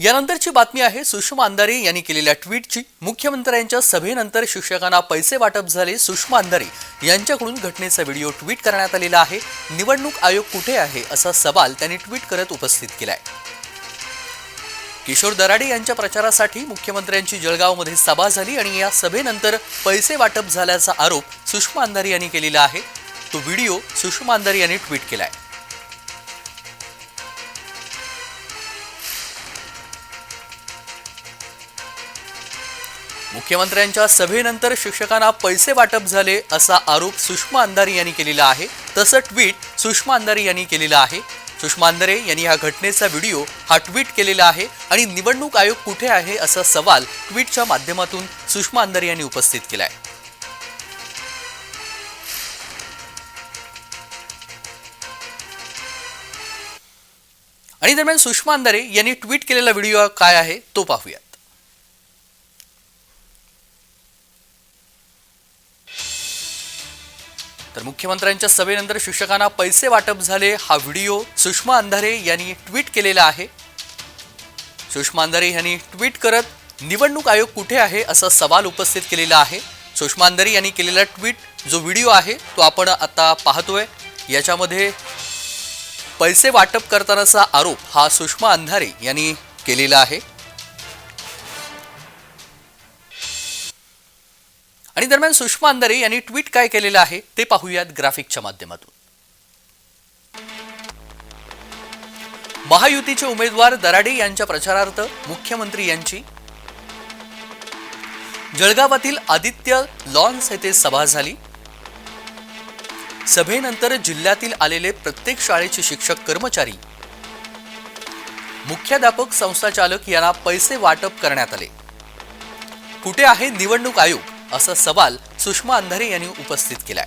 यानंतरची बातमी आहे सुषमा अंधारे यांनी केलेल्या ट्विटची मुख्यमंत्र्यांच्या सभेनंतर शिक्षकांना पैसे वाटप झाले. सुषमा अंधारे यांच्याकडून घटनेचा व्हिडिओ ट्विट करण्यात आलेला आहे. निवडणूक आयोग कुठे आहे असा सवाल त्यांनी ट्विट करत उपस्थित केलाय. किशोर दराडे यांच्या प्रचारासाठी मुख्यमंत्र्यांची जळगावमध्ये सभा झाली आणि या सभेनंतर पैसे वाटप झाल्याचा आरोप सुषमा अंधारे यांनी केलेला आहे. तो व्हिडिओ सुषमा अंधारे यांनी ट्विट केलाय. मुख्यमंत्र्यांच्या सभेनंतर शिक्षकांना पैसे वाटप झाले असा आरोप सुषमा अंधारे यांनी केलेला आहे. तसं ट्विट सुषमा अंधारे यांनी केलेलं आहे. सुषमा अंधारे यांनी या घटनेचा व्हिडिओ हा ट्विट केलेला आहे आणि निवडणूक आयोग कुठे आहे असा सवाल ट्विटच्या माध्यमातून सुषमा अंधारे यांनी उपस्थित केलाय. आणि दरम्यान सुषमा अंधारे यांनी ट्विट केलेला व्हिडिओ काय आहे तो पाहूया तर मुख्यमंत्र्यांच्या सभेनंतर शिक्षकांना पैसे वाटप झाले. हा व्हिडिओ सुषमा अंधारे यांनी ट्विट केलेला आहे. सुषमा अंधारे यांनी ट्विट करत निवडणूक आयोग कुठे आहे? असा सवाल उपस्थित केलेला आहे. सुषमा अंधारे यांनी केलेला ट्विट जो व्हिडिओ आहे तो आपण आता पाहतोय. याच्यामध्ये पैसे वाटप करतानाचा आरोप हा सुषमा अंधारे यांनी केलेला आहे. आणि दरम्यान सुषमा अंधारे यांनी ट्विट काय केलेलं आहे ते पाहूयात ग्राफिकच्या माध्यमातून. महायुतीचे उमेदवार दराडे यांच्या प्रचारार्थ मुख्यमंत्री यांची. जळगावातील आदित्य लॉन्स येथे सभा झाली. सभेनंतर जिल्ह्यातील आलेले प्रत्येक शाळेचे शिक्षक कर्मचारी. मुख्याध्यापक संस्थाचालक यांना पैसे वाटप करण्यात आले. कुठे आहे निवडणूक आयोग? असा सवाल सुषमा अंधारे यांनी उपस्थित केलाय.